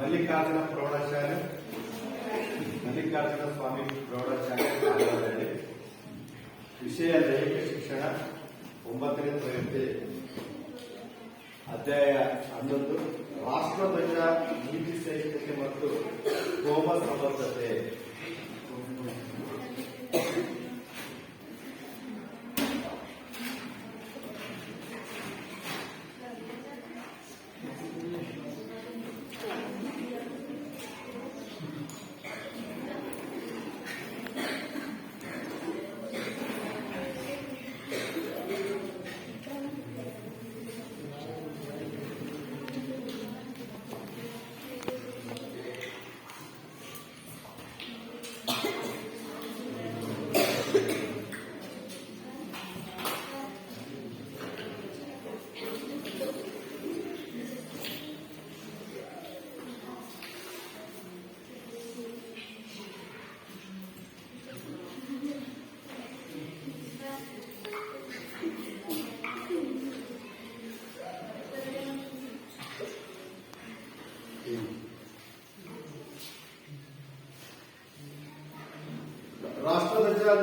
ಮಲ್ಲಿಕಾರ್ಜುನ ಪ್ರೌಢಶಾಲೆ, ಮಲ್ಲಿಕಾರ್ಜುನ ಸ್ವಾಮಿ ಪ್ರೌಢಶಾಲೆ. ವಿಷಯ ದೈಹಿಕ ಶಿಕ್ಷಣ ಒಂಬತ್ತನೇ ತರಗತಿ ಅಧ್ಯಾಯ ಹನ್ನೊಂದು, ರಾಷ್ಟ್ರಧ್ವಜ, ನೀತಿ ಸಂಹಿತೆ ಮತ್ತು ಕೋಮ ಸಮರ್ಥತೆ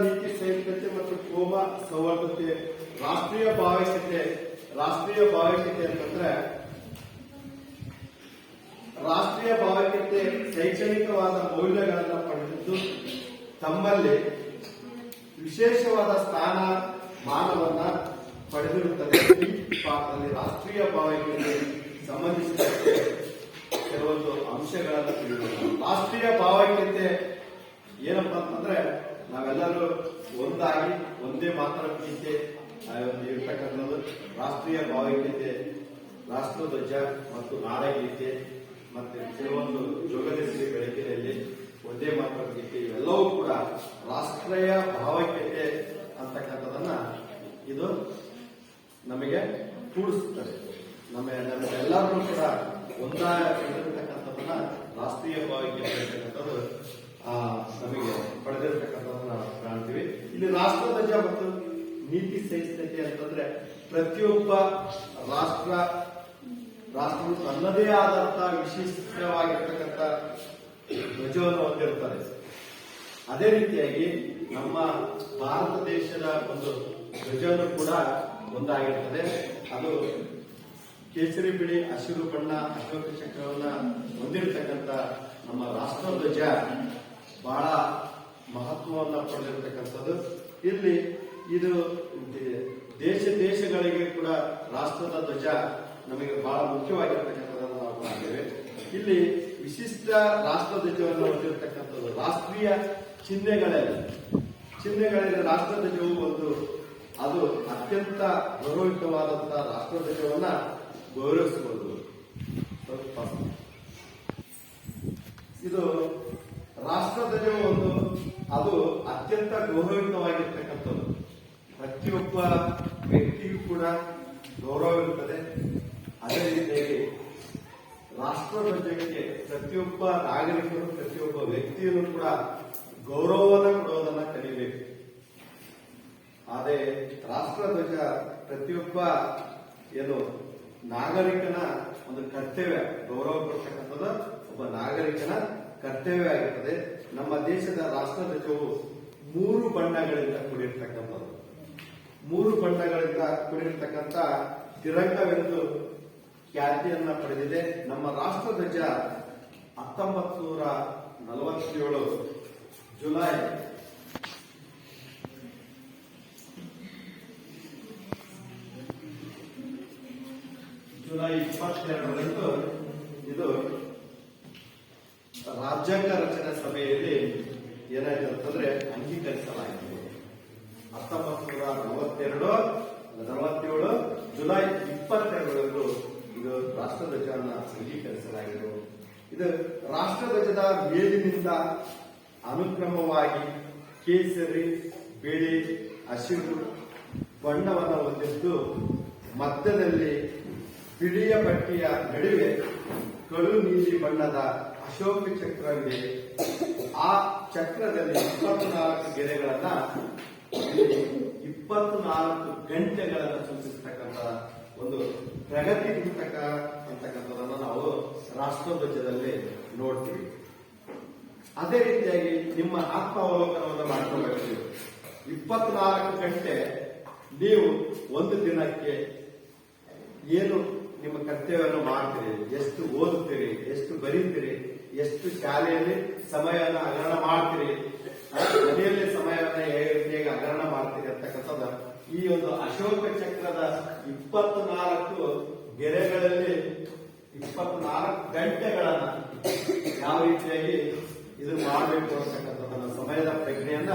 ನೀತಿ ಸಂಹಿತೆ ಮತ್ತು ಕೋಮ ಸೌಹಾರ್ದತೆ, ರಾಷ್ಟ್ರೀಯ ಭಾವೈಕ್ಯತೆ ರಾಷ್ಟ್ರೀಯ ಭಾವೈಕ್ಯತೆ ಅಂತಂದ್ರೆ ರಾಷ್ಟ್ರೀಯ ಭಾವೈಕ್ಯತೆ ಶೈಕ್ಷಣಿಕವಾದ ಮೌಲ್ಯಗಳನ್ನ ಪಡೆದಿದ್ದು ತಮ್ಮಲ್ಲಿ ವಿಶೇಷವಾದ ಸ್ಥಾನ, ಮಾನವನ್ನ ಪಡೆದಿರುತ್ತದೆ. ಈ ಪಾಠದಲ್ಲಿ ರಾಷ್ಟ್ರೀಯ ಭಾವೈಕ್ಯತೆ ಸಂಬಂಧಿಸಿದ ಕೆಲವೊಂದು ಅಂಶಗಳನ್ನು ತಿಳಿದು ರಾಷ್ಟ್ರೀಯ ಭಾವೈಕ್ಯತೆ ಏನಪ್ಪಾ ಅಂತಂದ್ರೆ ನಾವೆಲ್ಲರೂ ಒಂದಾಗಿ ಒಂದೇ ಮಾತ್ರ ಗೀತೆ ಇರ್ತಕ್ಕಂಥದ್ದು ರಾಷ್ಟ್ರೀಯ ಭಾವೈಕ್ಯತೆ ರಾಷ್ಟ್ರಧ್ವಜ ಮತ್ತು ನಾಡಗೀತೆ ಮತ್ತೆ ಕೆಲವೊಂದು ಜೋಗದೇಶ್ವರಿ ಬೆಳಕಿನಲ್ಲಿ ಒಂದೇ ಮಾತ್ರ ಗೀತೆ ಇವೆಲ್ಲವೂ ಕೂಡ ರಾಷ್ಟ್ರೀಯ ಭಾವೈಕ್ಯತೆ ಅಂತಕ್ಕಂಥದನ್ನ ಇದು ನಮಗೆ ಕೂಡಿಸುತ್ತದೆ ನಮ್ಮ ನಮಗೆಲ್ಲರೂ ಕೂಡ ಒಂದಾಗಿರ್ತಕ್ಕಂಥದನ್ನ ರಾಷ್ಟ್ರೀಯ ಭಾವೈಕ್ಯತೆ ಅಂತಕ್ಕಂಥದ್ದು ನಮಗೆ ಪಡೆದಿರ್ತಕ್ಕಂಥದ್ದನ್ನ ಕಾಣ್ತೀವಿ. ಇಲ್ಲಿ ರಾಷ್ಟ್ರಧ್ವಜ ಮತ್ತು ನೀತಿ ಸಹಿಷ್ಣತೆ ಅಂತಂದ್ರೆ ಪ್ರತಿಯೊಬ್ಬ ರಾಷ್ಟ್ರ ರಾಷ್ಟ್ರವು ತನ್ನದೇ ಆದಂತಹ ವಿಶಿಷ್ಟವಾಗಿರ್ತಕ್ಕಂಥ ಧ್ವಜವನ್ನು ಹೊಂದಿರುತ್ತದೆ ಅದೇ ರೀತಿಯಾಗಿ ನಮ್ಮ ಭಾರತ ದೇಶದ ಒಂದು ಧ್ವಜವನ್ನು ಕೂಡ ಒಂದಾಗಿರ್ತದೆ. ಅದು ಕೇಸರಿ ಬಿಳಿ ಹಸಿರು ಬಣ್ಣ ಅಶೋಕ ಚಕ್ರವನ್ನ ಹೊಂದಿರತಕ್ಕಂಥ ನಮ್ಮ ರಾಷ್ಟ್ರಧ್ವಜ ಬಹಳ ಮಹತ್ವವನ್ನು ಪಡೆದಿರತಕ್ಕಂಥದ್ದು. ಇಲ್ಲಿ ಇದು ದೇಶ ದೇಶಗಳಿಗೆ ಕೂಡ ರಾಷ್ಟ್ರದ ಧ್ವಜ ನಮಗೆ ಬಹಳ ಮುಖ್ಯವಾಗಿರ್ತಕ್ಕಂಥದ್ದನ್ನು ನಾವು ಕಾಣ್ತೇವೆ. ಇಲ್ಲಿ ವಿಶಿಷ್ಟ ರಾಷ್ಟ್ರ ಧ್ವಜವನ್ನು ಹೊಂದಿರತಕ್ಕಂಥದ್ದು ರಾಷ್ಟ್ರೀಯ ಚಿಹ್ನೆಗಳಲ್ಲಿ ಚಿಹ್ನೆಗಳಲ್ಲಿ ರಾಷ್ಟ್ರ ಧ್ವಜವು ಒಂದು, ಅದು ಅತ್ಯಂತ ಗೌರವಯುತವಾದಂತಹ ರಾಷ್ಟ್ರ ಧ್ವಜವನ್ನ ಗೌರವಿಸಬಹುದು. ಇದು ರಾಷ್ಟ್ರಧ್ವಜವು ಒಂದು, ಅದು ಅತ್ಯಂತ ಗೌರವಯುತವಾಗಿರ್ತಕ್ಕಂಥದ್ದು. ಪ್ರತಿಯೊಬ್ಬ ವ್ಯಕ್ತಿಗೂ ಕೂಡ ಗೌರವವಿರುತ್ತದೆ ಅದೇ ರೀತಿಯಾಗಿ ರಾಷ್ಟ್ರಧ್ವಜಕ್ಕೆ ಪ್ರತಿಯೊಬ್ಬ ನಾಗರಿಕರು, ಪ್ರತಿಯೊಬ್ಬ ವ್ಯಕ್ತಿಯನ್ನು ಕೂಡ ಗೌರವವನ್ನು ಕೊಡೋದನ್ನ ಕಲಿಬೇಕು. ಆದರೆ ರಾಷ್ಟ್ರಧ್ವಜ ಪ್ರತಿಯೊಬ್ಬ ಏನು ನಾಗರಿಕನ ಒಂದು ಕರ್ತವ್ಯ, ಗೌರವ ಕೊಡ್ತಕ್ಕಂಥದ್ದು ಒಬ್ಬ ನಾಗರಿಕನ ಕರ್ತವ್ಯ ಆಗಿರ್ತದೆ. ನಮ್ಮ ದೇಶದ ರಾಷ್ಟ್ರಧ್ವಜವು ಮೂರು ಬಣ್ಣಗಳಿಂದ ಕೂಡಿರ್ತಕ್ಕಂಥದ್ದು. ಮೂರು ಬಣ್ಣಗಳಿಂದ ಕೂಡಿರ್ತಕ್ಕಂಥ ತಿರಂಗವೆಂದು ಖ್ಯಾತಿಯನ್ನ ಪಡೆದಿದೆ. ನಮ್ಮ ರಾಷ್ಟ್ರಧ್ವಜ ಹತ್ತೊಂಬತ್ತು ನೂರ ನಲವತ್ತೇಳು, ಜುಲೈ. ಜುಲೈ ಇಪ್ಪತ್ತೆರಡರಂದು ರಾಜ್ಯಾಂಗ ರಚನಾ ಸಭೆಯಲ್ಲಿ ಏನಾಯ್ತು ಅಂತಂದ್ರೆ ಅಂಗೀಕರಿಸಲಾಯಿತು ಹತ್ತೊಂಬತ್ತು ನೂರ ನಲವತ್ತೆರಡು ನಲವತ್ತೇಳು, ಜುಲೈ ಇಪ್ಪತ್ತೆರಡರಂದು ಇದು ರಾಷ್ಟ್ರಧ್ವಜವನ್ನು ಅಂಗೀಕರಿಸಲಾಗಿದೆ ಇದು ರಾಷ್ಟ್ರಧ್ವಜದ ಮೇಲಿನಿಂದ ಅನುಕ್ರಮವಾಗಿ ಕೇಸರಿ, ಬಿಳಿ, ಹಸಿರು ಬಣ್ಣವನ್ನು ಹೊಂದಿದ್ದು ಮಧ್ಯದಲ್ಲಿ ಬಿಳಿಯ ಪಟ್ಟಿಯ ನಡುವೆ ಕಡು ನೀಲಿ ಬಣ್ಣದ ಅಶೋಕ ಚಕ್ರವಿದೆ ಆ ಚಕ್ರದಲ್ಲಿ ಇಪ್ಪತ್ನಾಲ್ಕು ಗೆರೆಗಳನ್ನ ಇಪ್ಪತ್ನಾಲ್ಕು ಗಂಟೆಗಳನ್ನು ಸೂಚಿಸತಕ್ಕಂಥ ಒಂದು ಪ್ರಗತಿ ಪುಸ್ತಕ ಅಂತಕ್ಕಂಥದನ್ನ ನಾವು ರಾಷ್ಟ್ರಧ್ವಜದಲ್ಲಿ ನೋಡ್ತೀವಿ. ಅದೇ ರೀತಿಯಾಗಿ ನಿಮ್ಮ ಆತ್ಮಾವಲೋಕನವನ್ನು ಮಾಡ್ಕೋಬೇಕು ಇಪ್ಪತ್ನಾಲ್ಕು ಗಂಟೆ ನೀವು ಒಂದು ದಿನಕ್ಕೆ ಏನು ನಿಮ್ಮ ಕರ್ತವ್ಯವನ್ನು ಮಾಡ್ತೀರಿ? ಎಷ್ಟು ಓದುತ್ತೀರಿ? ಎಷ್ಟು ಬರೀತೀರಿ? ಎಷ್ಟು ಶಾಲೆಯಲ್ಲಿ ಸಮಯನ ಹಗರಣ ಮಾಡ್ತೀರಿ? ಮನೆಯಲ್ಲಿ ಸಮಯವನ್ನು ಹೇಗೆ ಹೇಗೆ ಹಗರಣ ಮಾಡ್ತೀರಿ ಅಂತಕ್ಕಂಥದ್ದು. ಈ ಒಂದು ಅಶೋಕ ಚಕ್ರದ ಇಪ್ಪತ್ನಾಲ್ಕು ಗೆರೆಗಳಲ್ಲಿ ಇಪ್ಪತ್ನಾಲ್ಕು ಗಂಟೆಗಳನ್ನ ಯಾವ ರೀತಿಯಾಗಿ ಇದು ಮಾಡಬೇಕು ಅಂತಕ್ಕಂಥದ್ದನ್ನ ಸಮಯದ ಪ್ರಜ್ಞೆಯನ್ನ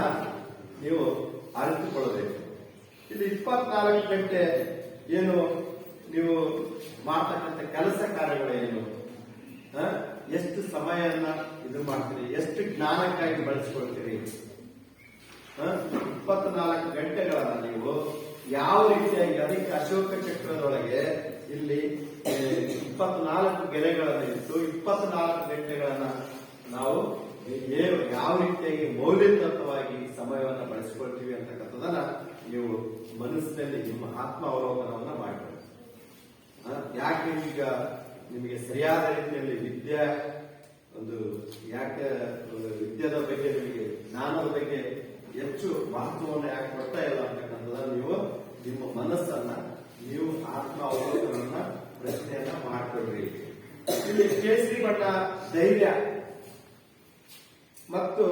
ನೀವು ಅರಿತುಕೊಳ್ಳಬೇಕು. ಇದು ಇಪ್ಪತ್ನಾಲ್ಕು ಗಂಟೆ ಏನು ನೀವು ಮಾಡ್ತಕ್ಕಂಥ ಕೆಲಸ ಕಾರ್ಯಗಳು ಏನು? ಎಷ್ಟು ಸಮಯನ ಇದು ಮಾಡ್ತೀರಿ? ಎಷ್ಟು ಜ್ಞಾನಕ್ಕಾಗಿ ಬಳಸ್ಕೊಳ್ತೀರಿ? ಇಪ್ಪತ್ನಾಲ್ಕು ಗಂಟೆಗಳನ್ನ ನೀವು ಯಾವ ರೀತಿಯಾಗಿ ಅದಕ್ಕೆ ಅಶೋಕ ಚಕ್ರದೊಳಗೆ ಇಲ್ಲಿ ಇಪ್ಪತ್ನಾಲ್ಕು ಗೆರೆಗಳನ್ನು ಇಟ್ಟು ಇಪ್ಪತ್ನಾಲ್ಕು ಗಂಟೆಗಳನ್ನ ನಾವು ಏನು ಯಾವ ರೀತಿಯಾಗಿ ಮೌಲ್ಯಯುತವಾಗಿ ಸಮಯವನ್ನು ಬಳಸ್ಕೊಳ್ತೀವಿ ಅಂತಕ್ಕಂಥದನ್ನ ನೀವು ಮನಸ್ಸಿನಲ್ಲಿ ನಿಮ್ಮ ಆತ್ಮ ಅವಲೋಕನವನ್ನ ಮಾಡಬೇಕು ಯಾಕೆ ಈಗ ನಿಮಗೆ ಸರಿಯಾದ ರೀತಿಯಲ್ಲಿ ವಿದ್ಯೆ ಒಂದು ಯಾಕೆ ಒಂದು ವಿದ್ಯೆದ ಬಗ್ಗೆ ನಿಮಗೆ ಜ್ಞಾನದ ಬಗ್ಗೆ ಹೆಚ್ಚು ಮಹತ್ವವನ್ನು ಯಾಕೆ ಕೊಡ್ತಾ ಇಲ್ಲ ಅಂತಕ್ಕಂಥದ್ದು ನೀವು ನಿಮ್ಮ ಮನಸ್ಸನ್ನ, ನೀವು ಆತ್ಮ ಅವಲೋಕನನ್ನ ಪ್ರಶ್ನೆಯನ್ನ ಮಾಡ್ಕೊಳ್ರಿ. ಇಲ್ಲಿ ಕೇಸರಿ ಮಠ ಧೈರ್ಯ ಮತ್ತು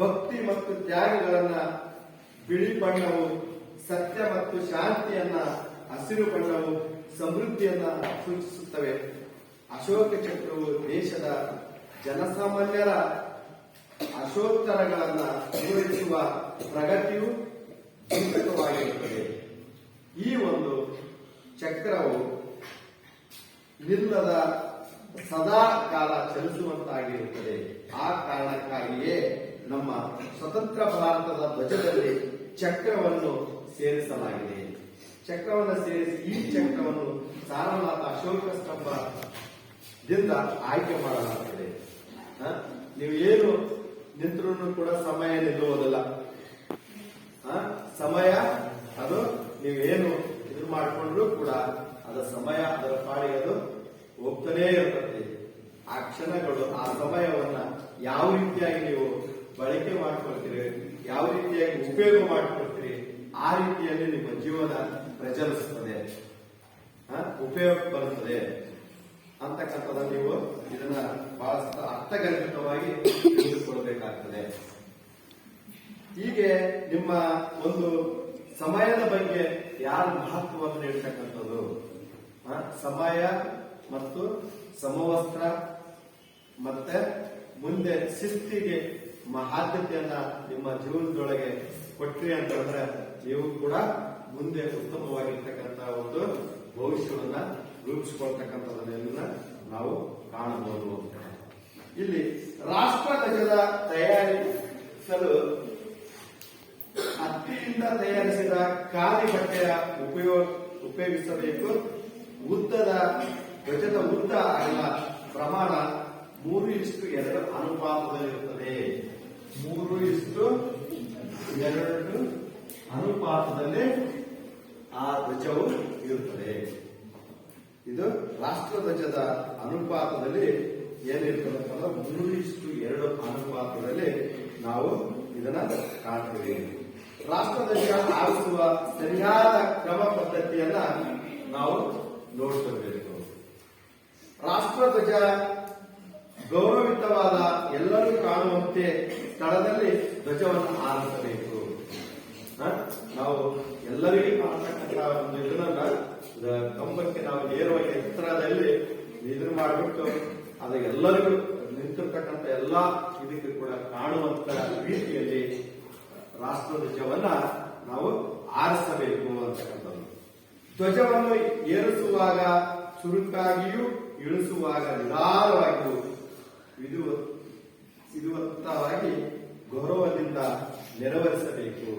ಭಕ್ತಿ ಮತ್ತು ತ್ಯಾಗಗಳನ್ನ ಬಿಳಿ ಬಣ್ಣವು, ಸತ್ಯ ಮತ್ತು ಶಾಂತಿಯನ್ನ ಹಸಿರು ಬಣ್ಣವು ಸಮೃದ್ಧಿಯನ್ನ ಸೂಚಿಸುತ್ತವೆ. ಅಶೋಕ ಚಕ್ರವು ದೇಶದ ಜನಸಾಮಾನ್ಯರ ಅಶೋತ್ತರಗಳನ್ನು ಪೂರೈಸುವ ಪ್ರಗತಿಯು ಸೂಚಕವಾಗಿರುತ್ತದೆ ಈ ಒಂದು ಚಕ್ರವು ನಿಲ್ಲದ ಸದಾ ಕಾಲ ಚಲಿಸುವಂತಾಗಿರುತ್ತದೆ. ಆ ಕಾರಣಕ್ಕಾಗಿಯೇ ನಮ್ಮ ಸ್ವತಂತ್ರ ಭಾರತದ ಧ್ವಜದಲ್ಲಿ ಚಕ್ರವನ್ನು ಸೇರಿಸಲಾಗಿದೆ. ಚಕ್ರವನ್ನು ಸೇರಿಸಿ ಈ ಚಕ್ರವನ್ನು ಸಾರನಾಥ ಅಶೋಕ ಸ್ತಂಭದಿಂದ ಆಯ್ಕೆ ಮಾಡಲಾಗ್ತದೆ? ನೀವು ಏನು ನಿಂತರೂ ಕೂಡ ಸಮಯ ನಿಲ್ಲುವುದಲ್ಲ? ಸಮಯ, ಅದು ನೀವೇನು ಇದು ಮಾಡಿಕೊಂಡ್ರು ಕೂಡ ಅದರ ಸಮಯ, ಅದರ ಪಾಡಿಗೆ ಅದು ಹೋಗ್ತಾನೇ ಇರ್ತದೆ ಆ ಕ್ಷಣಗಳು, ಆ ಸಮಯವನ್ನ ಯಾವ ರೀತಿಯಾಗಿ ನೀವು ಬಳಕೆ ಮಾಡ್ಕೊಳ್ತೀರಿ, ಯಾವ ರೀತಿಯಾಗಿ ಉಪಯೋಗ ಮಾಡ್ಕೊಳ್ತೀರಿ, ಆ ರೀತಿಯಲ್ಲಿ ನಿಮ್ಮ ಜೀವನ ಪ್ರಚಲಿಸುತ್ತದೆ? ಉಪಯೋಗ ಬರುತ್ತದೆ ಅಂತಕ್ಕಂಥದ್ದು ನೀವು ಇದನ್ನ ಬಹಳಷ್ಟು ಅರ್ಥಗರ್ಭಿತವಾಗಿ ತಿಳಿದುಕೊಳ್ಬೇಕಾಗ್ತದೆ. ಹೀಗೆ ನಿಮ್ಮ ಒಂದು ಸಮಯದ ಬಗ್ಗೆ ಯಾರ ಮಹತ್ವವನ್ನು ನೀಡ್ತಕ್ಕಂಥದ್ದು ಸಮಯ ಮತ್ತು ಸಮವಸ್ತ್ರ ಮತ್ತೆ ಮುಂದೆ ಶಿಸ್ತಿಗೆ ಮಹಾದ್ಯತೆಯನ್ನ ನಿಮ್ಮ ಜೀವನದೊಳಗೆ ಕೊಟ್ರಿ ಅಂತಂದ್ರೆ ನೀವು ಕೂಡ ಮುಂದೆ ಉತ್ತಮವಾಗಿರ್ತಕ್ಕಂತಹ ಒಂದು ಭವಿಷ್ಯವನ್ನ ರೂಪಿಸಿಕೊಳ್ತಕ್ಕಂಥದನ್ನೆಲ್ಲ ನಾವು ಕಾಣಬಹುದು ಇಲ್ಲಿ ರಾಷ್ಟ್ರ ಧ್ವಜದ ತಯಾರಿಸಲು ಹತ್ತಿಯಿಂದ ತಯಾರಿಸಿದ ಖಾಲಿ ಬಟ್ಟೆಯ ಉಪಯೋಗ ಉಪಯೋಗಿಸಬೇಕು. ಉದ್ದದ ಧ್ವಜದ ಉದ್ದ ಅಗಲ ಪ್ರಮಾಣ ಮೂರು ಇಷ್ಟು ಎರಡು ಅನುಪಾತದಲ್ಲಿರುತ್ತದೆ. ಮೂರು ಇಷ್ಟು ಎರಡು ಅನುಪಾತದಲ್ಲಿ ಆ ಧ್ವಜವು ಇರುತ್ತದೆ. ಇದು ರಾಷ್ಟ್ರ ಧ್ವಜದ ಅನುಪಾತದಲ್ಲಿ ಏನಿರ್ತದೆ ಅಂತಂದ್ರೆ ಮೂರು ಇಷ್ಟು ಎರಡು ಅನುಪಾತದಲ್ಲಿ ನಾವು ಇದನ್ನ ಕಾಣ್ತೀವಿ. ರಾಷ್ಟ್ರಧ್ವಜ ಆರಿಸುವ ಸರಿಯಾದ ಕ್ರಮ ಪದ್ಧತಿಯನ್ನ ನಾವು ನೋಡ್ಕೊಳ್ಬೇಕು. ರಾಷ್ಟ್ರಧ್ವಜ ಗೌರವಿತವಾದ ಎಲ್ಲರೂ ಕಾಣುವಂತೆ ಸ್ಥಳದಲ್ಲಿ ಧ್ವಜವನ್ನು ಆರಿಸಬೇಕು? ನಾವು ಎಲ್ಲರಿಗೂ ಕಾಣತಕ್ಕಂತ ಒಂದು ಇದನ್ನ ಕಂಬಕ್ಕೆ ನಾವು ಏರುವ ಎತ್ತರದಲ್ಲಿ ಎದುರು ಮಾಡಿಬಿಟ್ಟು ಅದು ಎಲ್ಲರಿಗೂ ನಿಂತಿರ್ತಕ್ಕಂಥ ಎಲ್ಲ ಇದಕ್ಕೆ ಕೂಡ ಕಾಣುವಂತ ರೀತಿಯಲ್ಲಿ ರಾಷ್ಟ್ರಧ್ವಜವನ್ನ ನಾವು ಆರಿಸಬೇಕು ಅಂತಕ್ಕಂಥದ್ದು ಧ್ವಜವನ್ನು ಏರಿಸುವಾಗ ಚುರುಕಾಗಿಯೂ ಇಳಿಸುವಾಗ ನಿಧಾನವಾಗಿಯೂ ಇದು ಇದುವಂತವಾಗಿ ಗೌರವದಿಂದ ನೆರವೇರಿಸಬೇಕು?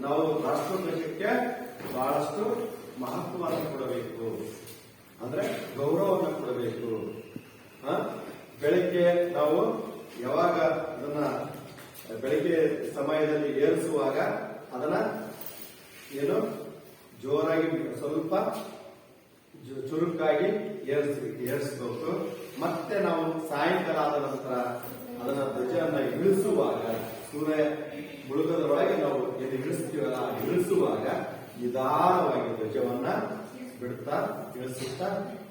ನಾವು ರಾಷ್ಟ್ರಧ್ವಜಕ್ಕೆ ಬಹಳಷ್ಟು ಮಹತ್ವವನ್ನು ಕೊಡಬೇಕು. ಅಂದ್ರೆ ಗೌರವವನ್ನು ಕೊಡಬೇಕು? ಬೆಳಿಗ್ಗೆ ನಾವು ಯಾವಾಗ ಅದನ್ನ ಬೆಳಿಗ್ಗೆ ಸಮಯದಲ್ಲಿ ಏರಿಸುವಾಗ ಅದನ್ನ ಏನು? ಜೋರಾಗಿ ಸ್ವಲ್ಪ ಚುರುಕಾಗಿ ಏರಿಸ ಏರಿಸಬೇಕು. ಮತ್ತೆ ನಾವು ಸಾಯಂಕಾಲ ಆದ ನಂತರ ಅದನ್ನ ಧ್ವಜವನ್ನ ಇಳಿಸುವಾಗ, ಸೂರ್ಯ ಮುಳುಗದೊಳಗೆ ನಾವು ಏನು ಇಳಿಸ್ತೀವಲ್ಲ, ಇಳಿಸುವಾಗ ನಿಧಾನವಾಗಿ ಧ್ವಜವನ್ನ ಬಿಡ್ತಾ ಇಳಿಸುತ್ತಾ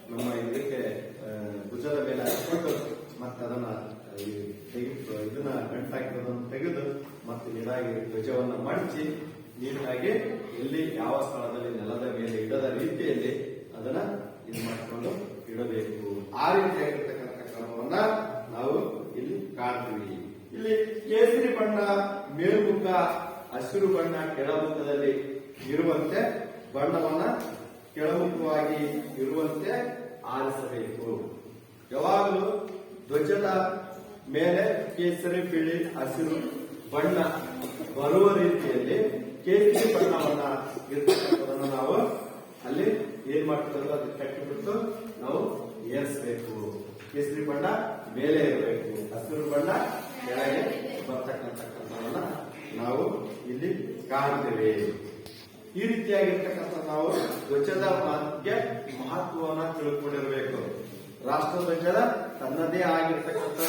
ನಮ್ಮ ಇದಕ್ಕೆ ಭುಜದ ಮೇಲೆ ಹಾಕಿಕೊಂಡು ಮತ್ತೆ ಅದನ್ನ ತೆಗೆದು, ಇದನ್ನ ಗಂಟಾಕಿರೋದನ್ನು ತೆಗೆದು ಮತ್ತೆ ನೀರಾಗಿ ಧ್ವಜವನ್ನ ಮಡಚಿ ನೀಟಾಗಿ ಎಲ್ಲಿ ಯಾವ ಸ್ಥಳದಲ್ಲಿ ನೆಲದ ಮೇಲೆ ಇಡದ ರೀತಿಯಲ್ಲಿ ಅದನ್ನ ಇದು ಮಾಡಿಕೊಂಡು ಇಡಬೇಕು. ಆ ರೀತಿಯಾಗಿರ್ತಕ್ಕಂಥ ಕ್ರಮವನ್ನ ನಾವು ಇಲ್ಲಿ ಕಾಣ್ತೀವಿ. ಇಲ್ಲಿ ಕೇಸರಿ ಬಣ್ಣ, ಮೇಲ್ಮುಖ, ಹಸಿರು ಬಣ್ಣ ಕೆಳಮುಖದಲ್ಲಿ ಇರುವಂತೆ ಬಣ್ಣವನ್ನ ಕೆಳಮುಖವಾಗಿ ಇರುವಂತೆ ಆರಿಸಬೇಕು. ಯಾವಾಗಲೂ ಧ್ವಜದ ಮೇಲೆ ಕೇಸರಿ, ಬಿಳಿ, ಹಸಿರು ಬಣ್ಣ ಬರುವ ರೀತಿಯಲ್ಲಿ ಕೇಸರಿ ಬಣ್ಣವನ್ನ ಇರ್ತಕ್ಕಂಥದನ್ನ ನಾವು ಅಲ್ಲಿ ಏನ್ ಮಾಡ್ತೀವಲ್ಲ ಅದಕ್ಕೆ ಕಟ್ಟಿಬಿಟ್ಟು ನಾವು ಏರಿಸಬೇಕು. ಕೇಸರಿ ಬಣ್ಣ ಮೇಲೆ ಇರಬೇಕು. ಹಸಿರು ಬಣ್ಣ ಕೆಳಗೆ ಬರ್ತಕ್ಕಂಥದ್ದನ್ನ ನಾವು ಇಲ್ಲಿ ಕಾಣ್ತೇವೆ. ಈ ರೀತಿಯಾಗಿರ್ತಕ್ಕಂಥ ನಾವು ಧ್ವಜದ ಬಗ್ಗೆ ಮಹತ್ವವನ್ನ ತಿಳ್ಕೊಂಡಿರಬೇಕು. ರಾಷ್ಟ್ರ ಧ್ವಜದ ತನ್ನದೇ ಆಗಿರ್ತಕ್ಕಂಥ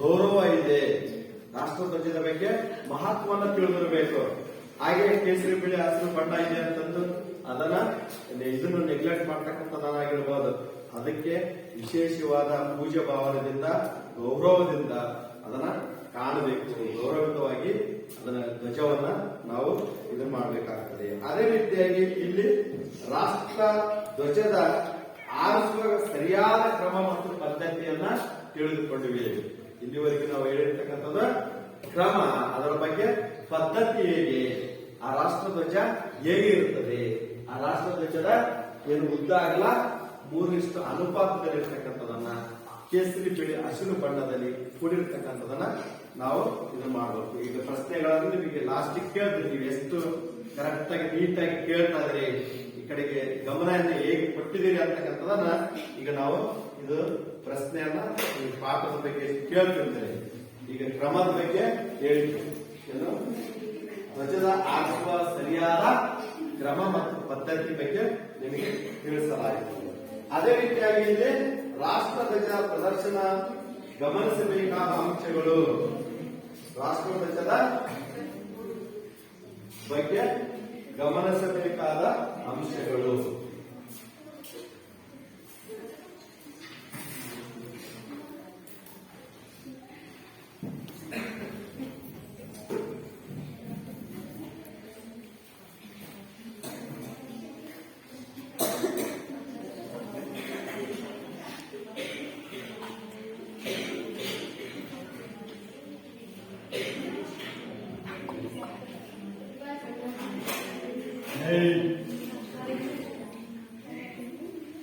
ಗೌರವ ಇದೆ. ರಾಷ್ಟ್ರ ಬಗ್ಗೆ ಮಹತ್ವವನ್ನ ತಿಳಿದಿರಬೇಕು. ಹಾಗೆ ಕೇಸರಿ ಬಿಳಿ ಹಸಿರು ಬಣ್ಣ ಇದೆ ಅಂತಂದು ಅದನ್ನ ಇದನ್ನು ನೆಗ್ಲೆಕ್ಟ್ ಮಾಡ್ತಕ್ಕಂಥದ್ದಾಗಿರ್ಬೋದು ಅದಕ್ಕೆ ವಿಶೇಷವಾದ ಪೂಜೆ ಭಾವನದಿಂದ ಗೌರವದಿಂದ ಅದನ್ನ ಕಾಣಬೇಕು. ಗೌರವಿತವಾಗಿ ಅದನ್ನ ಧ್ವಜವನ್ನ ನಾವು ಇದನ್ನ ಮಾಡಬೇಕಾಗ್ತದೆ ಅದೇ ರೀತಿಯಾಗಿ ಇಲ್ಲಿ ರಾಷ್ಟ್ರ ಧ್ವಜದ ಆರಿಸುವ ಸರಿಯಾದ ಕ್ರಮ ಮತ್ತು ಪದ್ಧತಿಯನ್ನ ತಿಳಿದುಕೊಂಡಿವೆ. ಇಲ್ಲಿವರೆಗೆ ನಾವು ಹೇಳಿರ್ತಕ್ಕಂಥದ್ದು ಕ್ರಮ, ಅದರ ಬಗ್ಗೆ ಪದ್ಧತಿ ಹೇಗೆ ಆ ರಾಷ್ಟ್ರ ಧ್ವಜ ಹೇಗೆ ಇರುತ್ತದೆ ಆ ರಾಷ್ಟ್ರ ಧ್ವಜದ ಏನು ಉದ್ದ ಆಗಲ ಮೂರಿಷ್ಟು ಅನುಪಾತದಲ್ಲಿರ್ತಕ್ಕಂಥದನ್ನ ಕೇಸರಿ ಬಿಳಿ ಹಸಿರು ಬಣ್ಣದಲ್ಲಿ ಕೂಡಿರ್ತಕ್ಕಂಥದನ್ನ ನಾವು ಇದು ಮಾಡಬೇಕು. ಈಗ ಪ್ರಶ್ನೆಗಳನ್ನು ನಿಮಗೆ ಲಾಸ್ಟಿಗೆ ನೀವು ಎಷ್ಟು ಕರೆಕ್ಟ್ ಆಗಿ ನೀಟಾಗಿ ಕೇಳ್ತಾ ಇದ್ರಿ. ಈ ಕಡೆಗೆ ಗಮನವನ್ನು ಹೇಗೆ ಕೊಟ್ಟಿದ್ದೀರಿ ಅಂತಕ್ಕಂಥದನ್ನ ಈಗ ನಾವು ಇದು ಪ್ರಶ್ನೆಯನ್ನ ಈ ಪಾಠದ ಬಗ್ಗೆ ಕೇಳ್ತಿರ್ತೇವೆ. ಈಗ ಕ್ರಮದ ಬಗ್ಗೆ ಹೇಳಿದ್ವಿ ಏನು? ಧ್ವಜದ ಆರಿಸುವ ಸರಿಯಾದ ಕ್ರಮ ಮತ್ತು ಪದ್ಧತಿ ಬಗ್ಗೆ ನಿಮಗೆ ತಿಳಿಸಲಾಯಿತು. ಅದೇ ರೀತಿಯಾಗಿ ಇಲ್ಲಿ ರಾಷ್ಟ್ರ ಧ್ವಜ ಪ್ರದರ್ಶನ ಗಮನಿಸಬೇಕಾದ ಅಂಶಗಳು. ರಾಷ್ಟ್ರ ಧ್ವಜದ ಬಗ್ಗೆ ಗಮನಿಸಬೇಕಾದ ಅಂಶಗಳು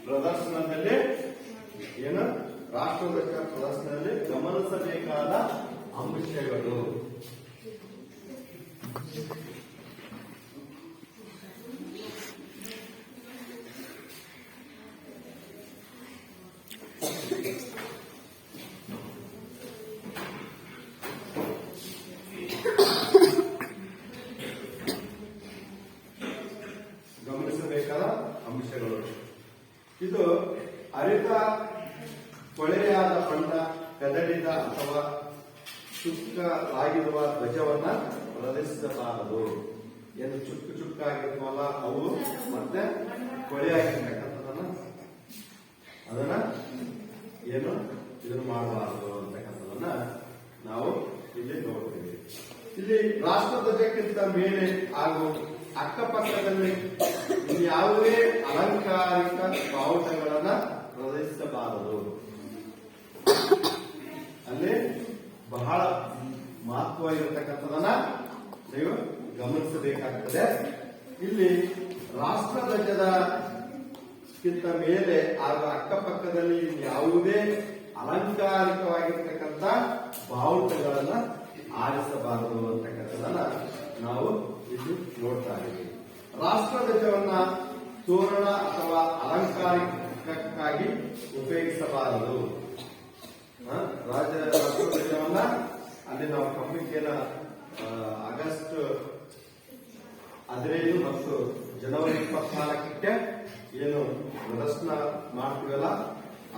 ಪ್ರದರ್ಶನದಲ್ಲಿ ಏನು ರಾಷ್ಟ್ರಧ್ವಜ ಪ್ರದರ್ಶನದಲ್ಲಿ ಗಮನಿಸಬೇಕಾದ ಅಂಶಗಳು ಗಮನಿಸಬೇಕಾದ ಅಂಶಗಳು ಇದು ಅರಿತ ಕೊಳೆಯಾದ ಬಣ್ಣ ಕದಡಿದ ಅಥವಾ ಚುಕ್ಕಲಾಗಿರುವ ಧ್ವಜವನ್ನ ಪ್ರದರ್ಶಿಸಬಾರದು. ಏನು ಚುಕ್ಕು ಚುಕ್ಕಾಗಿರ್ವಲ್ಲ ಅವು ಮತ್ತೆ ಕೊಳೆಯಾಗಿರ್ತಕ್ಕಂಥದನ್ನ ಅದನ್ನ ಏನು ಇದನ್ನು ಮಾಡಬಾರದು ಅಂತಕ್ಕಂಥದನ್ನ ನಾವು ಇಲ್ಲಿ ನೋಡ್ತೀವಿ. ಇಲ್ಲಿ ರಾಷ್ಟ್ರ ಧ್ವಜಕ್ಕಿಂತ ಮೇಲೆ ಹಾಗೂ ಅಕ್ಕಪಕ್ಕದಲ್ಲಿ ಯಾವುದೇ ಅಲಂಕಾರಿಕ ಬಾವುಟಗಳನ್ನ ಪ್ರದರ್ಶಿಸಬಾರದು. ಅಲ್ಲಿ ಬಹಳ ಮಹತ್ವ ಇರತಕ್ಕಂಥದನ್ನ ನೀವು ಗಮನಿಸಬೇಕಾಗ್ತದೆ. ಇಲ್ಲಿ ರಾಷ್ಟ್ರ ಧ್ವಜದ ಮೇಲೆ ಅದರ ಅಕ್ಕಪಕ್ಕದಲ್ಲಿ ಯಾವುದೇ ಅಲಂಕಾರಿಕವಾಗಿರ್ತಕ್ಕಂಥ ಬಾವುಟಗಳನ್ನ ಆರಿಸಬಾರದು ಅಂತಕ್ಕಂಥದನ್ನ ನಾವು ಇಲ್ಲಿ ನೋಡ್ತಾ ಇದ್ದೀವಿ. ರಾಷ್ಟ್ರಧ್ವಜವನ್ನ ತೋರಣ ಅಥವಾ ಅಲಂಕಾರಿಕಕ್ಕಾಗಿ ಉಪಯೋಗಿಸಬಾರದು? ರಾಜ ರಾಷ್ಟ್ರಧ್ವಜವನ್ನ ಅಲ್ಲಿ ನಾವು ಕಮ್ಯುನಿಕೇನ ಆಗಸ್ಟ್ ಹದಿನೈದು ಮತ್ತು ಜನವರಿ ಇಪ್ಪತ್ನಾಲ್ಕಕ್ಕೆ ಏನು ಪ್ರದರ್ಶನ ಮಾಡ್ತೀವಲ್ಲ,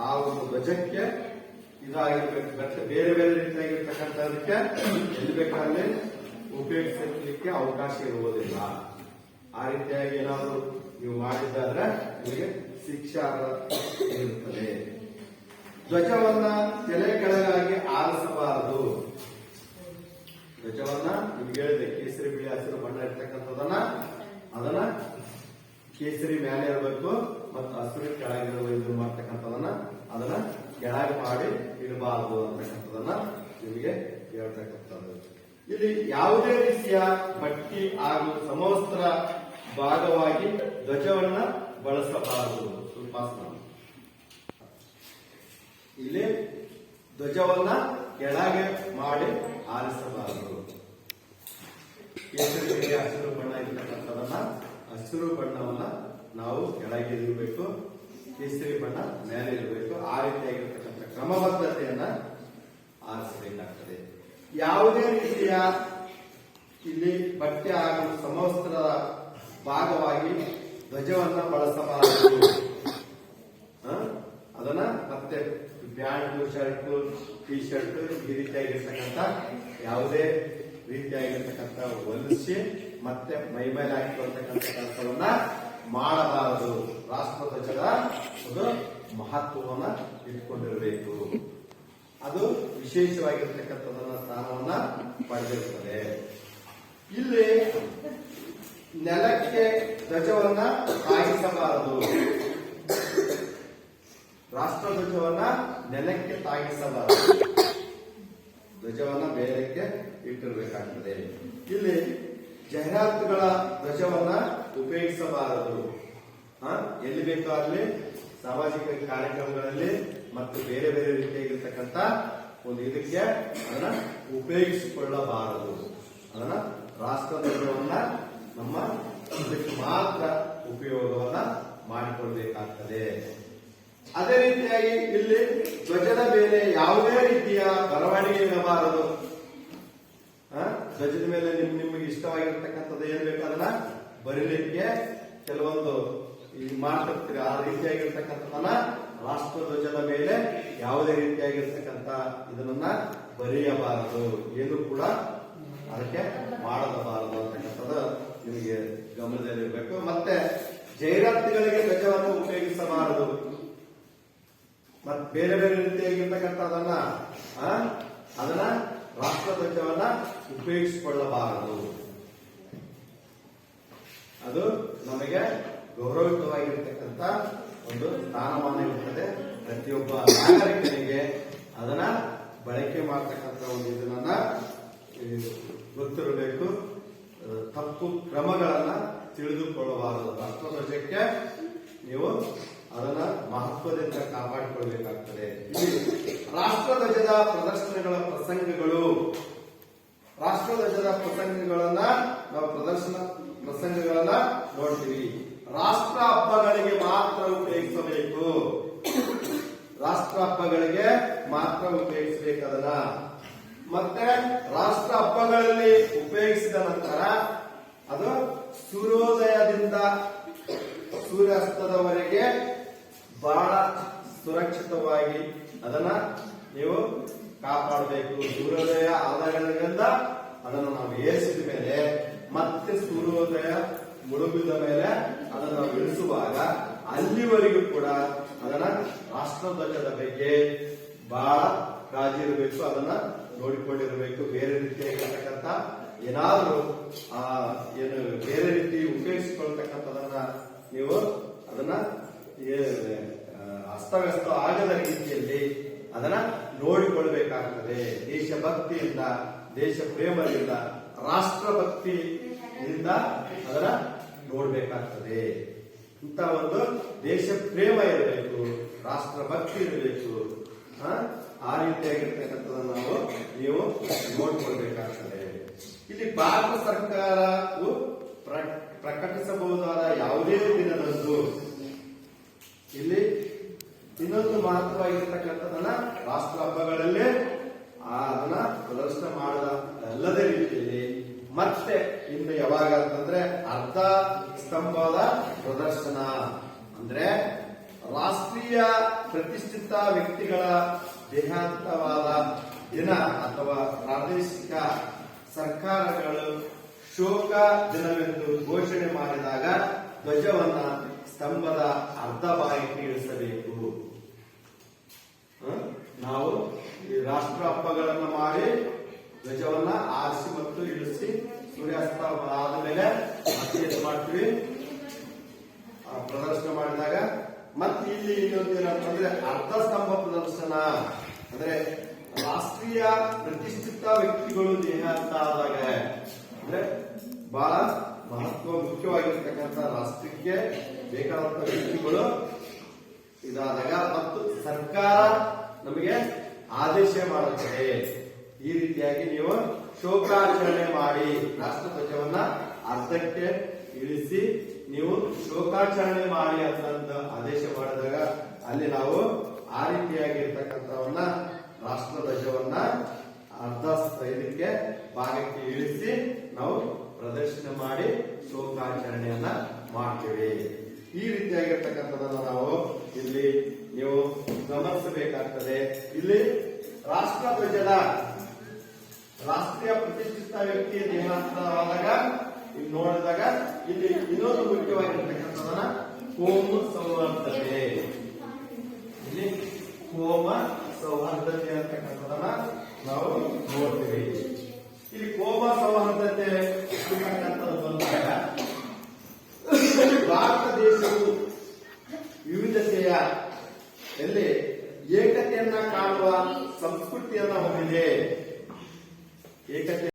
ಆ ಒಂದು ಧ್ವಜಕ್ಕೆ ಇದಾಗಿರ್ಬೇಕು. ಬೇರೆ ಬೇರೆ ರೀತಿಯಾಗಿರ್ತಕ್ಕಂಥದಕ್ಕೆ ಎಲ್ಲಿ ಬೇಕಾದ್ರೆ ಉಪಯೋಗಿಸಲಿಕ್ಕೆ ಅವಕಾಶ ಇರುವುದಿಲ್ಲ. ಆ ರೀತಿಯಾಗಿ ಏನಾದರೂ ನೀವು ಮಾಡಿದ್ದಾದ್ರೆ ನಿಮಗೆ ಶಿಕ್ಷಾರ್ಹ ಇರುತ್ತದೆ. ಧ್ವಜವನ್ನ ತಲೆ ಕೆಳಗಾಗಿ ಆರಿಸಬಾರದು. ಧ್ವಜವನ್ನ ನಿಮ್ಗೆ ಹೇಳಿದೆ, ಕೇಸರಿ ಬಿಳಿ ಹಸಿರು ಬಣ್ಣ ಇರ್ತಕ್ಕಂಥದನ್ನ ಅದನ್ನ ಕೇಸರಿ ಮೇಲೆ ಇರಬೇಕು ಮತ್ತು ಹಸಿರು ಕೆಳಗಿರುವ ಇದು ಮಾಡ್ತಕ್ಕಂಥದನ್ನ ಅದನ್ನ ಕೆಳಗೆ ಮಾಡಿ ಇಡಬಾರದು ಅಂತಕ್ಕಂಥದನ್ನ ನಿಮಗೆ ಹೇಳ್ತಕ್ಕಂಥದ್ದು. ಇಲ್ಲಿ ಯಾವುದೇ ರೀತಿಯ ಬಟ್ಟಿ ಹಾಗೂ ಸಮವಸ್ತ್ರ ಭಾಗವಾಗಿ ಧ್ವಜವನ್ನ ಬಳಸಬಾರದು. ಸ್ವಲ್ಪ ಇಲ್ಲಿ ಧ್ವಜವನ್ನ ಕೆಳಗೆ ಮಾಡಿ ಆರಿಸಬಾರದು. ಹಸಿರು ಬಣ್ಣ ಇರತಕ್ಕಂಥದನ್ನ ಹಸಿರು ಬಣ್ಣವನ್ನ ನಾವು ಕೆಳಗೆ ಇರಬೇಕು. ಕೇಸರಿ ಬಣ್ಣ ಮೇಲೆ ಇರಬೇಕು. ಆ ರೀತಿಯಾಗಿರ್ತಕ್ಕಂಥ ಕ್ರಮಬದ್ಧತೆಯನ್ನ ಆರಿಸಬೇಕಾಗ್ತದೆ. ಯಾವುದೇ ರೀತಿಯ ಇಲ್ಲಿ ಬಟ್ಟೆ ಹಾಗೂ ಸಮವಸ್ತ್ರದ ಭಾಗವಾಗಿ ಧ್ವಜವನ್ನ ಬಳಸಬಾರದು? ಅದನ್ನ ಮತ್ತೆ ಪ್ಯಾಂಟ್ ಶರ್ಟ್ ಟಿ ಶರ್ಟ್ ಈ ರೀತಿಯಾಗಿರ್ತಕ್ಕಂಥ ಯಾವುದೇ ರೀತಿಯಾಗಿರ್ತಕ್ಕಂಥ ಹೊಲಿಸಿ ಮತ್ತೆ ಮೈ ಮೇಲೆ ಕೆಲಸವನ್ನ ಮಾಡಬಾರದು. ರಾಷ್ಟ್ರ ಧ್ವಜದ ಒಂದು ಮಹತ್ವವನ್ನ ಇಟ್ಕೊಂಡಿರಬೇಕು. ಅದು ವಿಶೇಷವಾಗಿರ್ತಕ್ಕಂಥದನ್ನ ಸ್ಥಾನವನ್ನ ಪಡೆದಿರುತ್ತದೆ. ಇಲ್ಲಿ ನೆಲಕ್ಕೆ ಧ್ವಜವನ್ನ ತಾಗಿಸಬಾರದು. ರಾಷ್ಟ್ರ ಧ್ವಜವನ್ನ ನೆಲಕ್ಕೆ ತಾಗಿಸಬಾರದು. ಧ್ವಜವನ್ನ ಬೇರೆಕ್ಕೆ ಇಟ್ಟಿರಬೇಕಾಗ್ತದೆ. ಇಲ್ಲಿ ಜಾಹೀರಾತುಗಳ ಧ್ವಜವನ್ನ ಉಪಯೋಗಿಸಬಾರದು? ಎಲ್ಲಿ ಬೇಕೋ ಅಲ್ಲಿ ಸಾಮಾಜಿಕ ಕಾರ್ಯಕ್ರಮಗಳಲ್ಲಿ ಮತ್ತು ಬೇರೆ ಬೇರೆ ರೀತಿಯಾಗಿರ್ತಕ್ಕಂಥ ಒಂದು ಇದಕ್ಕೆ ಅದನ್ನ ಉಪಯೋಗಿಸಿಕೊಳ್ಳಬಾರದು. ಅದನ್ನ ರಾಷ್ಟ್ರ ನಮ್ಮ ಇದಕ್ಕೆ ಮಾತ್ರ ಉಪಯೋಗವನ್ನ ಮಾಡಿಕೊಳ್ಬೇಕಾಗ್ತದೆ. ಅದೇ ರೀತಿಯಾಗಿ ಇಲ್ಲಿ ಧ್ವಜದ ಮೇಲೆ ಯಾವುದೇ ರೀತಿಯ ಬರವಣಿಗೆ ಇರಬಾರದು? ಧ್ವಜದ ಮೇಲೆ ನಿಮ್, ನಿಮಗೆ ಇಷ್ಟವಾಗಿರ್ತಕ್ಕಂಥದ್ದು ಏನ್ ಬೇಕು ಅದನ್ನ ಬರೀಲಿಕ್ಕೆ ಕೆಲವೊಂದು ಮಾಡ್ತಿರ್ತೀರಿ ಆ ರೀತಿಯಾಗಿರ್ತಕ್ಕಂಥದನ್ನ ರಾಷ್ಟ್ರ ಧ್ವಜದ ಮೇಲೆ ಯಾವುದೇ ರೀತಿಯಾಗಿರ್ತಕ್ಕಂಥ ಇದನ್ನ ಬರೆಯಬಾರದು. ಏನು ಕೂಡ ಅದಕ್ಕೆ ಮಾಡಬಾರದು ಅಂತಕ್ಕಂಥದ್ದು ನಿಮಗೆ ಗಮನದಲ್ಲಿರಬೇಕು. ಮತ್ತೆ ಜಾಹೀರಾತುಗಳಿಗೆ ಧ್ವಜವನ್ನು ಉಪಯೋಗಿಸಬಾರದು. ಮತ್ ಬೇರೆ ಬೇರೆ ರೀತಿಯಾಗಿರ್ತಕ್ಕಂಥದನ್ನ ಆ, ಅದನ್ನ ರಾಷ್ಟ್ರ ಧ್ವಜವನ್ನ ಉಪಯೋಗಿಸಿಕೊಳ್ಳಬಾರದು. ಅದು ನಮಗೆ ಗೌರವಯುತವಾಗಿರ್ತಕ್ಕಂಥ ಒಂದು ಸ್ಥಾನಮಾನ ಇರುತ್ತದೆ ಪ್ರತಿಯೊಬ್ಬ ನಾಗರಿಕನಿಗೆ ಅದನ್ನ ಬಳಕೆ ಮಾಡ್ತಕ್ಕಂಥ ಒಂದು ಇದನ್ನ ಗೊತ್ತಿರಬೇಕು. ತಪ್ಪು ಕ್ರಮಗಳನ್ನ ತಿಳಿದುಕೊಳ್ಳಬಾರದು. ರಾಷ್ಟ್ರಧ್ವಜಕ್ಕೆ ನೀವು ಅದನ್ನ ಮಹತ್ವದಿಂದ ಕಾಪಾಡಿಕೊಳ್ಬೇಕಾಗ್ತದೆ. ರಾಷ್ಟ್ರಧ್ವಜದ ಪ್ರದರ್ಶನಗಳ ಪ್ರಸಂಗಗಳು. ರಾಷ್ಟ್ರಧ್ವಜದ ಪ್ರಸಂಗಗಳನ್ನ ನಾವು ಪ್ರದರ್ಶನ ಪ್ರಸಂಗಗಳನ್ನ ನೋಡ್ತೀವಿ. ರಾಷ್ಟ್ರ ಹಬ್ಬಗಳಿಗೆ ಮಾತ್ರ ಉಪಯೋಗಿಸಬೇಕು. ರಾಷ್ಟ್ರ ಹಬ್ಬಗಳಿಗೆ ಮಾತ್ರ ಉಪಯೋಗಿಸಬೇಕು ಅದನ್ನ. ಮತ್ತೆ ರಾಷ್ಟ್ರ ಹಬ್ಬಗಳಲ್ಲಿ ಉಪಯೋಗಿಸಿದ ನಂತರ ಅದು ಸೂರ್ಯೋದಯದಿಂದ ಸೂರ್ಯಾಸ್ತದವರೆಗೆ ಬಹಳ ಸುರಕ್ಷಿತವಾಗಿ ಅದನ್ನ ನೀವು ಕಾಪಾಡಬೇಕು. ಸೂರ್ಯೋದಯ ಆದಾಯಗಳಿಂದ ಅದನ್ನು ನಾವು ಏರಿಸಿದ ಮೇಲೆ ಮತ್ತೆ ಸೂರ್ಯೋದಯ ಮುಳುಗಿದ ಮೇಲೆ ಅದನ್ನು ಬೆಳೆಸುವಾಗ ಅಲ್ಲಿವರೆಗೂ ಕೂಡ ಅದನ್ನ ರಾಷ್ಟ್ರಧ್ವಜದ ಬಗ್ಗೆ ಬಹಳ ಕಾಳಜಿ ಇರಬೇಕು, ಅದನ್ನ ನೋಡಿಕೊಂಡಿರಬೇಕು. ಬೇರೆ ರೀತಿಯಾಗಿರ್ತಕ್ಕಂಥ ಏನಾದರೂ, ಆ, ಏನು ಬೇರೆ ರೀತಿ ಉಪಯೋಗಿಸಿಕೊಳ್ತಕ್ಕಂಥದನ್ನ ನೀವು ಅದನ್ನ ಅಸ್ತವ್ಯಸ್ತ ಆಗದ ರೀತಿಯಲ್ಲಿ ಅದನ್ನ ನೋಡಿಕೊಳ್ಬೇಕಾಗ್ತದೆ. ದೇಶಭಕ್ತಿಯಿಂದ ದೇಶ ಪ್ರೇಮದಿಂದ ರಾಷ್ಟ್ರಭಕ್ತಿಯಿಂದ ಅದನ್ನ ನೋಡ್ಬೇಕಾಗ್ತದೆ ಇಂಥ ಒಂದು ದೇಶ ಪ್ರೇಮ ಇರಬೇಕು ರಾಷ್ಟ್ರ ಭಕ್ತಿ ಇರಬೇಕು ಆ? ರೀತಿಯಾಗಿರ್ತಕ್ಕಂಥದ್ದನ್ನು ನಾವು ನೀವು ನೋಡ್ಕೊಳ್ಬೇಕಾಗ್ತದೆ ಇಲ್ಲಿ ಭಾರತ ಸರ್ಕಾರವು ಪ್ರ- ಪ್ರಕಟಿಸಬಹುದಾದ ಯಾವುದೇ ದಿನದಂದು ಇಲ್ಲಿ ಇನ್ನೊಂದು ಮಹತ್ವವಾಗಿರ್ತಕ್ಕಂಥದ್ದನ್ನ ರಾಷ್ಟ್ರ ಹಬ್ಬಗಳಲ್ಲಿ ಆ ಅದನ್ನ ಪ್ರದರ್ಶನ ಮಾಡದ ಅಲ್ಲದ ರೀತಿಯಲ್ಲಿ ಮತ್ತೆ ಇನ್ನು ಯಾವಾಗ ಅಂತಂದ್ರೆ ಅರ್ಧ ಸ್ತಂಭದ ಪ್ರದರ್ಶನ ಅಂದ್ರೆ ರಾಷ್ಟ್ರೀಯ ಪ್ರತಿಷ್ಠಿತ ವ್ಯಕ್ತಿಗಳ ದೇಹಾಂತವಾದ ದಿನ ಅಥವಾ ಪ್ರಾದೇಶಿಕ ಸರ್ಕಾರಗಳು ಶೋಕ ದಿನವೆಂದು ಘೋಷಣೆ ಮಾಡಿದಾಗ ಧ್ವಜವನ್ನ ಸ್ತಂಭದ ಅರ್ಧ ಬಾಯಿಗೆ ಇಳಿಸಬೇಕು? ನಾವು ರಾಷ್ಟ್ರ ಹಬ್ಬಗಳನ್ನು ಮಾಡಿ ಧ್ವಜವನ್ನ ಆರಿಸಿ ಮತ್ತು ಇಳಿಸಿ ಸೂರ್ಯಾಸ್ತ ಆದ ಮೇಲೆ ಮತ್ತೆ ಇದು ಮಾಡ್ತೀವಿ? ಪ್ರದರ್ಶನ ಮಾಡಿದಾಗ ಮತ್ತೆ ಇಲ್ಲಿ ಇನ್ನೊಂದು ಏನಂತಂದ್ರೆ ಅರ್ಧ ಸ್ತಂಭ ಪ್ರದರ್ಶನ. ಅಂದ್ರೆ ರಾಷ್ಟ್ರೀಯ ಪ್ರತಿಷ್ಠಿತ ವ್ಯಕ್ತಿಗಳು ದೇಹಾಂತ ಆದಾಗ, ಅಂದ್ರೆ ಬಹಳ ಮಹತ್ವ ಮುಖ್ಯವಾಗಿರ್ತಕ್ಕಂಥ ರಾಷ್ಟ್ರಕ್ಕೆ ಬೇಕಾದಂತ ವ್ಯಕ್ತಿಗಳು ಇದಾದಾಗ ಮತ್ತು ಸರ್ಕಾರ ನಮಗೆ ಆದೇಶ ಮಾಡುತ್ತದೆ. ಈ ರೀತಿಯಾಗಿ ನೀವು ಶೋಕಾಚರಣೆ ಮಾಡಿ. ರಾಷ್ಟ್ರ ಧ್ವಜವನ್ನ ಅರ್ಧಕ್ಕೆ ಇಳಿಸಿ ನೀವು ಶೋಕಾಚರಣೆ ಮಾಡಿ ಅಂತ ಆದೇಶ ಮಾಡಿದಾಗ ಅಲ್ಲಿ ನಾವು ಆ ರೀತಿಯಾಗಿರ್ತಕ್ಕಂಥವನ್ನ ರಾಷ್ಟ್ರಧ್ವಜವನ್ನ ರಾಷ್ಟ್ರ ಧ್ವಜವನ್ನ ಅರ್ಧ ಇದಕ್ಕೆ ಭಾಗಕ್ಕೆ ಇಳಿಸಿ ನಾವು ಪ್ರದರ್ಶನ ಮಾಡಿ ಶೋಕಾಚರಣೆಯನ್ನ ಮಾಡ್ತೀವಿ. ಈ ರೀತಿಯಾಗಿರ್ತಕ್ಕಂಥದನ್ನ ನಾವು ಇಲ್ಲಿ ನೀವು ಗಮನಿಸಬೇಕಾಗ್ತದೆ. ಇಲ್ಲಿ ರಾಷ್ಟ್ರ ಧ್ವಜದ ರಾಷ್ಟ್ರೀಯ ಪ್ರತಿಷ್ಠಿತ ವ್ಯಕ್ತಿಯ ದಿನಾಂಕವಾದಾಗ ಇಲ್ಲಿ ನೋಡಿದಾಗ ಇಲ್ಲಿ ಇನ್ನೊಂದು ಮುಖ್ಯವಾಗಿರ್ತಕ್ಕಂಥದನ್ನ ಕೋಮ ಸೌಹಾರ್ದತೆ. ಇಲ್ಲಿ ಕೋಮ ಸೌಹಾರ್ದತೆ ಅಂತಕ್ಕಂಥದನ್ನ ನಾವು ನೋಡ್ತೀವಿ. ಇಲ್ಲಿ ಕೋಮ ಸೌಹಾರ್ದತೆ ಅಂತಕ್ಕಂಥದ್ದು ಬಂದಾಗ, ಭಾರತ ದೇಶವು ವಿವಿಧತೆಯ ಎಲ್ಲಿ ಏಕತೆಯನ್ನ ಕಾಣುವ ಸಂಸ್ಕೃತಿಯನ್ನ ಹೊಂದಿದೆ. Yeah, ahí.